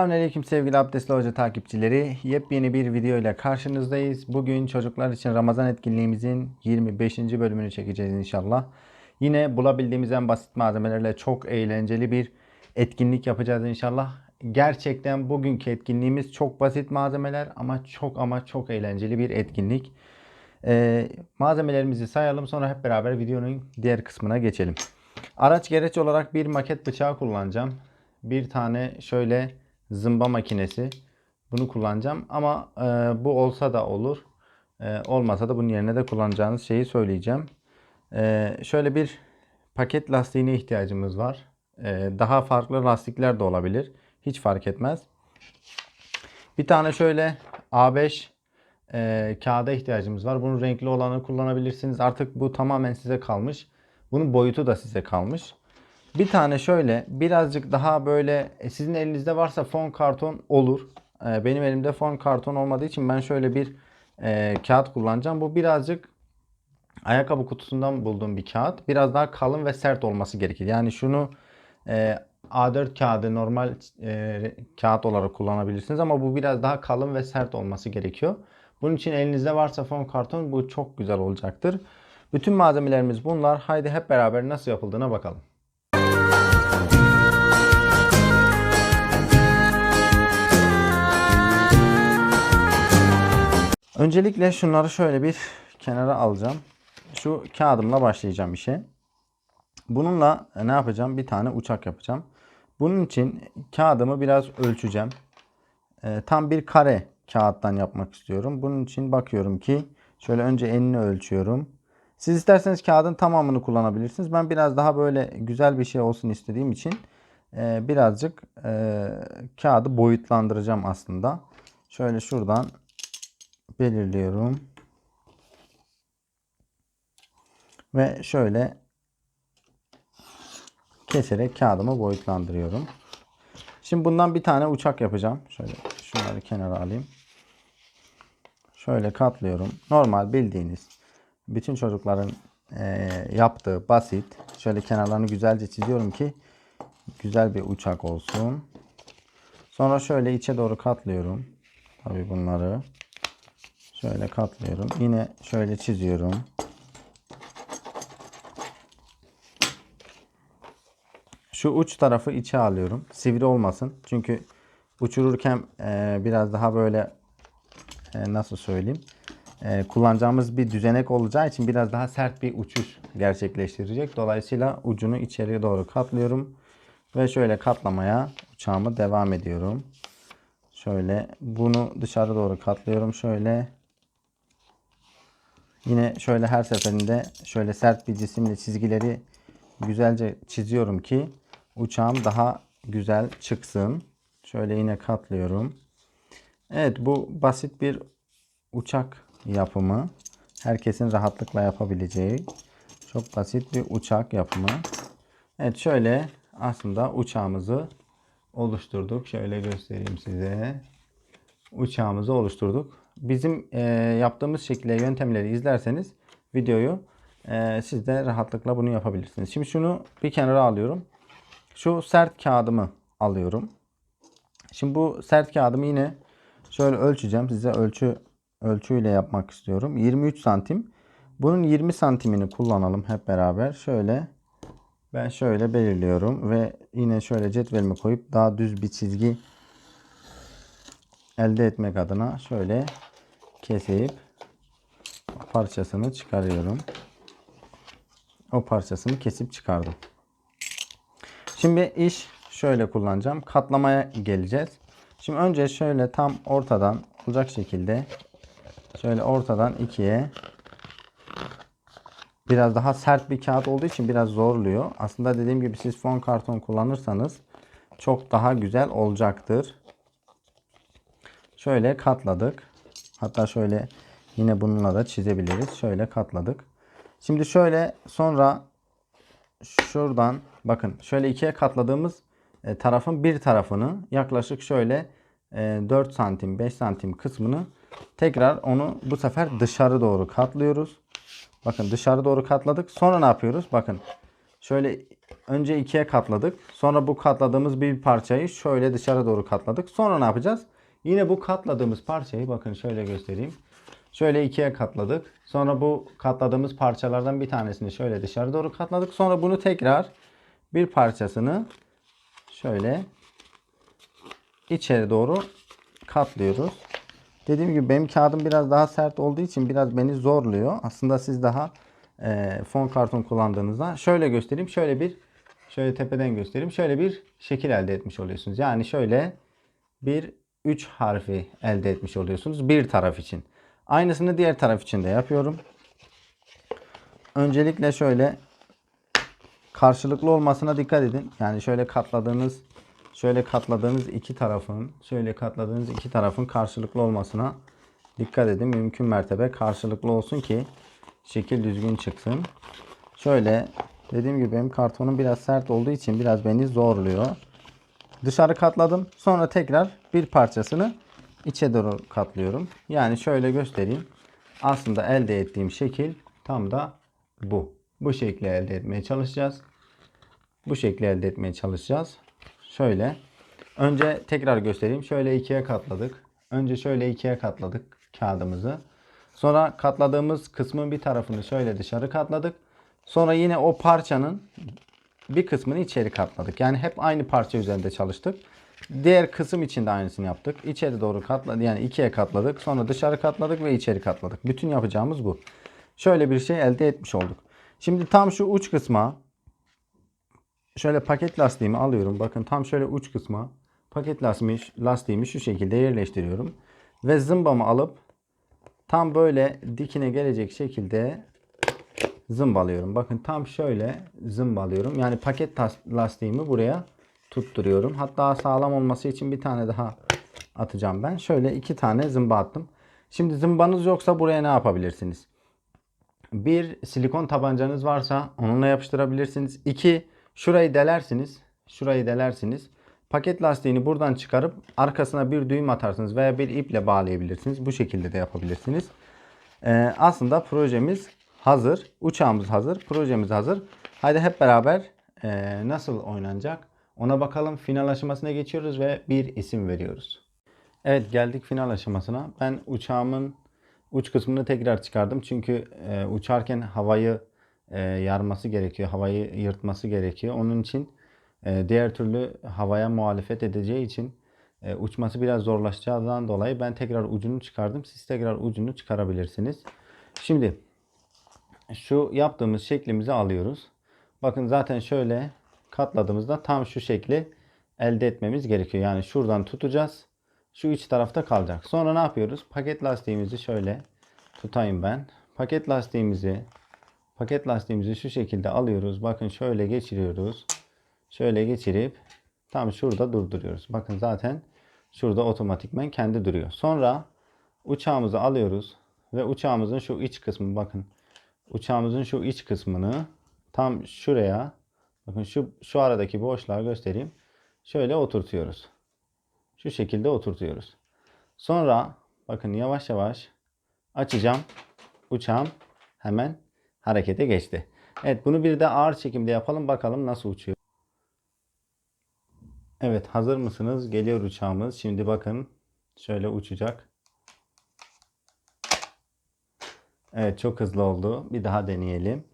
Selamünaleyküm sevgili Abdestli Hoca takipçileri. Yepyeni bir video ile karşınızdayız. Bugün çocuklar için Ramazan etkinliğimizin 25. bölümünü çekeceğiz inşallah. Yine bulabildiğimiz en basit malzemelerle çok eğlenceli bir etkinlik yapacağız inşallah. Gerçekten bugünkü etkinliğimiz çok basit malzemeler ama çok ama çok eğlenceli bir etkinlik. Ee, malzemelerimizi sayalım sonra hep beraber videonun diğer kısmına geçelim. Araç gereç olarak bir maket bıçağı kullanacağım. Bir tane şöyle zımba makinesi. Bunu kullanacağım ama e, bu olsa da olur. E, olmasa da bunun yerine de kullanacağınız şeyi söyleyeceğim. E, şöyle bir paket lastiğine ihtiyacımız var. E, daha farklı lastikler de olabilir. Hiç fark etmez. Bir tane şöyle A5 e, kağıda ihtiyacımız var. Bunun renkli olanı kullanabilirsiniz. Artık bu tamamen size kalmış. Bunun boyutu da size kalmış. Bir tane şöyle birazcık daha böyle e, sizin elinizde varsa fon karton olur. E, benim elimde fon karton olmadığı için ben şöyle bir e, kağıt kullanacağım. Bu birazcık ayakkabı kutusundan bulduğum bir kağıt. Biraz daha kalın ve sert olması gerekir. Yani şunu e, A4 kağıdı normal e, kağıt olarak kullanabilirsiniz ama bu biraz daha kalın ve sert olması gerekiyor. Bunun için elinizde varsa fon karton bu çok güzel olacaktır. Bütün malzemelerimiz bunlar. Haydi hep beraber nasıl yapıldığına bakalım. Öncelikle şunları şöyle bir kenara alacağım. Şu kağıdımla başlayacağım işe. Bununla ne yapacağım? Bir tane uçak yapacağım. Bunun için kağıdımı biraz ölçeceğim. Ee, tam bir kare kağıttan yapmak istiyorum. Bunun için bakıyorum ki şöyle önce enini ölçüyorum. Siz isterseniz kağıdın tamamını kullanabilirsiniz. Ben biraz daha böyle güzel bir şey olsun istediğim için e, birazcık e, kağıdı boyutlandıracağım aslında. Şöyle şuradan belirliyorum. Ve şöyle keserek kağıdımı boyutlandırıyorum. Şimdi bundan bir tane uçak yapacağım. Şöyle şunları kenara alayım. Şöyle katlıyorum. Normal bildiğiniz bütün çocukların e, yaptığı basit. Şöyle kenarlarını güzelce çiziyorum ki güzel bir uçak olsun. Sonra şöyle içe doğru katlıyorum. Tabii bunları. Şöyle katlıyorum. Yine şöyle çiziyorum. Şu uç tarafı içe alıyorum. Sivri olmasın. Çünkü uçururken e, biraz daha böyle e, nasıl söyleyeyim e, kullanacağımız bir düzenek olacağı için biraz daha sert bir uçuş gerçekleştirecek. Dolayısıyla ucunu içeriye doğru katlıyorum. Ve şöyle katlamaya uçağımı devam ediyorum. Şöyle bunu dışarı doğru katlıyorum. Şöyle yine şöyle her seferinde şöyle sert bir cisimle çizgileri güzelce çiziyorum ki uçağım daha güzel çıksın. Şöyle yine katlıyorum. Evet bu basit bir uçak yapımı. Herkesin rahatlıkla yapabileceği çok basit bir uçak yapımı. Evet şöyle aslında uçağımızı oluşturduk. Şöyle göstereyim size. Uçağımızı oluşturduk. Bizim e, yaptığımız şekilde yöntemleri izlerseniz videoyu e, siz de rahatlıkla bunu yapabilirsiniz. Şimdi şunu bir kenara alıyorum. Şu sert kağıdımı alıyorum. Şimdi bu sert kağıdımı yine şöyle ölçeceğim. Size ölçü ölçüyle yapmak istiyorum. 23 santim. Bunun 20 santimini kullanalım hep beraber. Şöyle ben şöyle belirliyorum ve yine şöyle cetvelimi koyup daha düz bir çizgi elde etmek adına şöyle kesip parçasını çıkarıyorum. O parçasını kesip çıkardım. Şimdi iş şöyle kullanacağım. Katlamaya geleceğiz. Şimdi önce şöyle tam ortadan olacak şekilde şöyle ortadan ikiye biraz daha sert bir kağıt olduğu için biraz zorluyor. Aslında dediğim gibi siz fon karton kullanırsanız çok daha güzel olacaktır. Şöyle katladık. Hatta şöyle yine bununla da çizebiliriz. Şöyle katladık. Şimdi şöyle sonra şuradan bakın şöyle ikiye katladığımız e, tarafın bir tarafını yaklaşık şöyle 4 e, santim 5 santim kısmını tekrar onu bu sefer dışarı doğru katlıyoruz. Bakın dışarı doğru katladık. Sonra ne yapıyoruz? Bakın Şöyle önce ikiye katladık. Sonra bu katladığımız bir parçayı şöyle dışarı doğru katladık. Sonra ne yapacağız? Yine bu katladığımız parçayı bakın şöyle göstereyim. Şöyle ikiye katladık. Sonra bu katladığımız parçalardan bir tanesini şöyle dışarı doğru katladık. Sonra bunu tekrar bir parçasını şöyle içeri doğru katlıyoruz. Dediğim gibi benim kağıdım biraz daha sert olduğu için biraz beni zorluyor. Aslında siz daha e, fon karton kullandığınızda şöyle göstereyim. Şöyle bir şöyle tepeden göstereyim. Şöyle bir şekil elde etmiş oluyorsunuz. Yani şöyle bir 3 harfi elde etmiş oluyorsunuz bir taraf için. Aynısını diğer taraf için de yapıyorum. Öncelikle şöyle karşılıklı olmasına dikkat edin. Yani şöyle katladığınız şöyle katladığınız iki tarafın şöyle katladığınız iki tarafın karşılıklı olmasına dikkat edin. Mümkün mertebe karşılıklı olsun ki şekil düzgün çıksın. Şöyle dediğim gibi benim kartonum biraz sert olduğu için biraz beni zorluyor. Dışarı katladım. Sonra tekrar bir parçasını içe doğru katlıyorum. Yani şöyle göstereyim. Aslında elde ettiğim şekil tam da bu. Bu şekli elde etmeye çalışacağız. Bu şekli elde etmeye çalışacağız. Şöyle. Önce tekrar göstereyim. Şöyle ikiye katladık. Önce şöyle ikiye katladık kağıdımızı. Sonra katladığımız kısmın bir tarafını şöyle dışarı katladık. Sonra yine o parçanın bir kısmını içeri katladık. Yani hep aynı parça üzerinde çalıştık. Diğer kısım için de aynısını yaptık. İçeri doğru katladık. Yani ikiye katladık. Sonra dışarı katladık ve içeri katladık. Bütün yapacağımız bu. Şöyle bir şey elde etmiş olduk. Şimdi tam şu uç kısma şöyle paket lastiğimi alıyorum. Bakın tam şöyle uç kısma paket lastiğimi, lastiğimi şu şekilde yerleştiriyorum. Ve zımbamı alıp tam böyle dikine gelecek şekilde zımbalıyorum. Bakın tam şöyle zımbalıyorum. Yani paket lastiğimi buraya tutturuyorum. Hatta sağlam olması için bir tane daha atacağım ben. Şöyle iki tane zımba attım. Şimdi zımbanız yoksa buraya ne yapabilirsiniz? Bir silikon tabancanız varsa onunla yapıştırabilirsiniz. İki şurayı delersiniz. Şurayı delersiniz. Paket lastiğini buradan çıkarıp arkasına bir düğüm atarsınız veya bir iple bağlayabilirsiniz. Bu şekilde de yapabilirsiniz. Ee, aslında projemiz hazır. Uçağımız hazır. Projemiz hazır. Hadi hep beraber e, nasıl oynanacak ona bakalım. Final aşamasına geçiyoruz ve bir isim veriyoruz. Evet geldik final aşamasına. Ben uçağımın uç kısmını tekrar çıkardım. Çünkü e, uçarken havayı e, yarması gerekiyor. Havayı yırtması gerekiyor. Onun için e, diğer türlü havaya muhalefet edeceği için e, uçması biraz zorlaşacağından dolayı ben tekrar ucunu çıkardım. Siz tekrar ucunu çıkarabilirsiniz. Şimdi şu yaptığımız şeklimizi alıyoruz. Bakın zaten şöyle katladığımızda tam şu şekli elde etmemiz gerekiyor. Yani şuradan tutacağız. Şu iç tarafta kalacak. Sonra ne yapıyoruz? Paket lastiğimizi şöyle tutayım ben. Paket lastiğimizi paket lastiğimizi şu şekilde alıyoruz. Bakın şöyle geçiriyoruz. Şöyle geçirip tam şurada durduruyoruz. Bakın zaten şurada otomatikmen kendi duruyor. Sonra uçağımızı alıyoruz ve uçağımızın şu iç kısmı bakın uçağımızın şu iç kısmını tam şuraya bakın şu şu aradaki boşluğa göstereyim. Şöyle oturtuyoruz. Şu şekilde oturtuyoruz. Sonra bakın yavaş yavaş açacağım. Uçağım hemen harekete geçti. Evet bunu bir de ağır çekimde yapalım bakalım nasıl uçuyor. Evet hazır mısınız? Geliyor uçağımız. Şimdi bakın şöyle uçacak. Evet çok hızlı oldu. Bir daha deneyelim.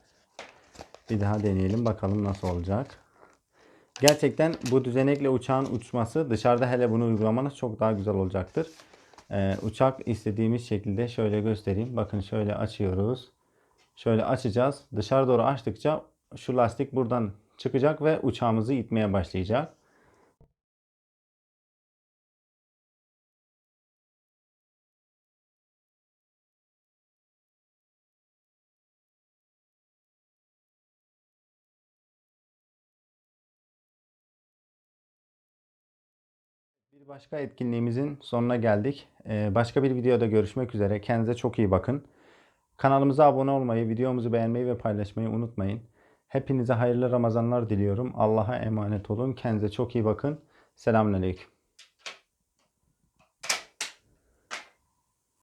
Bir daha deneyelim bakalım nasıl olacak. Gerçekten bu düzenekle uçağın uçması dışarıda hele bunu uygulamanız çok daha güzel olacaktır. Ee, uçak istediğimiz şekilde şöyle göstereyim. Bakın şöyle açıyoruz. Şöyle açacağız. Dışarı doğru açtıkça şu lastik buradan çıkacak ve uçağımızı itmeye başlayacak. Bir başka etkinliğimizin sonuna geldik. Ee, başka bir videoda görüşmek üzere. Kendinize çok iyi bakın. Kanalımıza abone olmayı, videomuzu beğenmeyi ve paylaşmayı unutmayın. Hepinize hayırlı Ramazanlar diliyorum. Allah'a emanet olun. Kendinize çok iyi bakın. Selamünaleyküm.